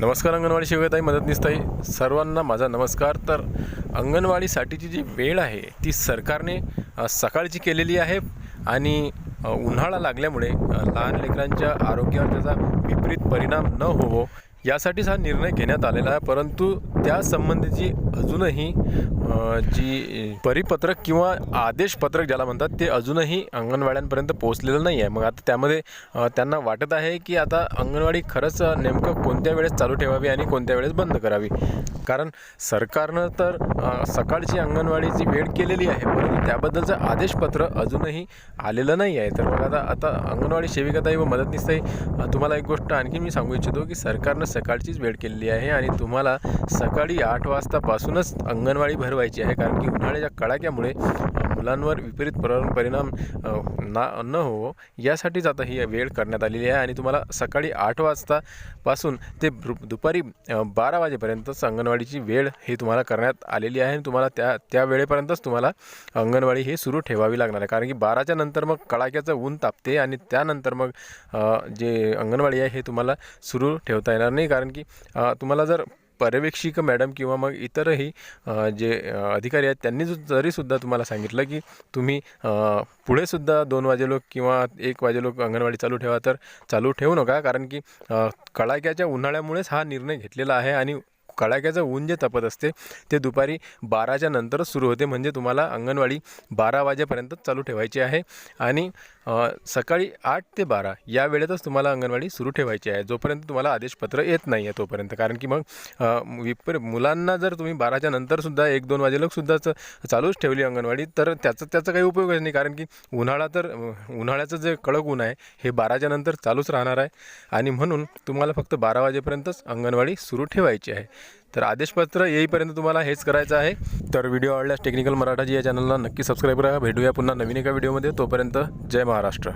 नमस्कार अंगणवाडी शिवताई मदतनीसताई सर्वांना माझा नमस्कार. तर अंगणवाडीसाठीची जी वेळ आहे ती सरकारने सकाळची केलेली आहे आणि उन्हाळा लागल्यामुळे लहान लेकरांच्या आरोग्यावर त्याचा विपरीत परिणाम न होवो यासाठीच हा निर्णय घेण्यात आलेला आहे. परंतु त्या संबंधीची अजूनही जी परिपत्रक किंवा आदेशपत्रक ज्याला म्हणतात ते अजूनही अंगणवाड्यांपर्यंत पोहोचलेलं नाही आहे मग आता त्यामध्ये त्यांना वाटत आहे की आता अंगणवाडी खरंच नेमकं कोणत्या वेळेस चालू ठेवावी आणि कोणत्या वेळेस बंद करावी? कारण सरकारनं तर सकाळची अंगणवाडीची वेळ केलेली आहे परंतु त्याबद्दलचं आदेशपत्र अजूनही आलेलं नाही आहे तर मग आता आता अंगणवाडी सेविकाताई व मदतनीसताई तुम्हाला एक गोष्ट आणखी मी सांगू इच्छितो की सरकारनं सकाळचीच वेळ केलेली आहे आणि तुम्हाला सकाळी आठ वाजतापासूनच अंगणवाडी भरवायची आहे. कारण की उन्हाळ्याच्या कडाक्यामुळे मुलांवर विपरीत परिणाम ना न हो यासाठीच आता ही वेळ करण्यात आलेली आहे. आणि तुम्हाला सकाळी आठ वाजतापासून ते दुपारी बारा वाजेपर्यंतच अंगणवाडीची वेळ ही तुम्हाला करण्यात आलेली आहे. आणि तुम्हाला त्या त्या वेळेपर्यंतच तुम्हाला अंगणवाडी ही सुरू ठेवावी लागणार आहे. कारण की बाराच्या नंतर मग कडाक्याचं ऊन तापते आणि त्यानंतर मग जे अंगणवाडी आहे हे तुम्हाला सुरू ठेवता येणार नाही. कारण की तुम्हाला जर पर्यवेक्षिका मॅडम किंवा मग इतरही जे अधिकारी आहेत त्यांनी जरीसुद्धा तुम्हाला सांगितलं की तुम्ही पुढेसुद्धा दोन वाजेलो किंवा एक वाजे लोक अंगणवाडी चालू ठेवा तर चालू ठेवू नका. कारण की कडाक्याच्या उन्हाळ्यामुळेच हा निर्णय घेतलेला आहे आणि कडाक्याचं ऊन जे तपत असते ते दुपारी बाराच्या नंतरच सुरू होते. म्हणजे तुम्हाला अंगणवाडी बारा वाजेपर्यंतच चालू ठेवायची आहे. आणि सकाळी आठ ते बारा या वेळेतच तुम्हाला अंगणवाडी सुरू ठेवायची आहे. जोपर्यंत तुम्हाला आदेशपत्र येत नाही आहे तोपर्यंत. कारण की मग विपर मुलांना जर तुम्ही बाराच्या नंतरसुद्धा एक दोन वाजेलोकसुद्धाच चालूच ठेवली अंगणवाडी तर त्याचं त्याचा काही उपयोगच नाही. कारण की उन्हाळा तर उन्हाळ्याचं जे कडक ऊन आहे हे बाराच्या नंतर चालूच राहणार आहे. आणि म्हणून तुम्हाला फक्त बारा वाजेपर्यंतच अंगणवाडी सुरू ठेवायची आहे. तर आदेशपत्र येईपर्यंत तुम्हाला हेच करायचं आहे. तर व्हिडिओ आवडल्यास टेक्निकल मराठाजी या चॅनलला नक्की सबस्क्राईब करा. भेटूया पुन्हा नवीन एका व्हिडिओमध्ये तोपर्यंत जय महाराष्ट्र.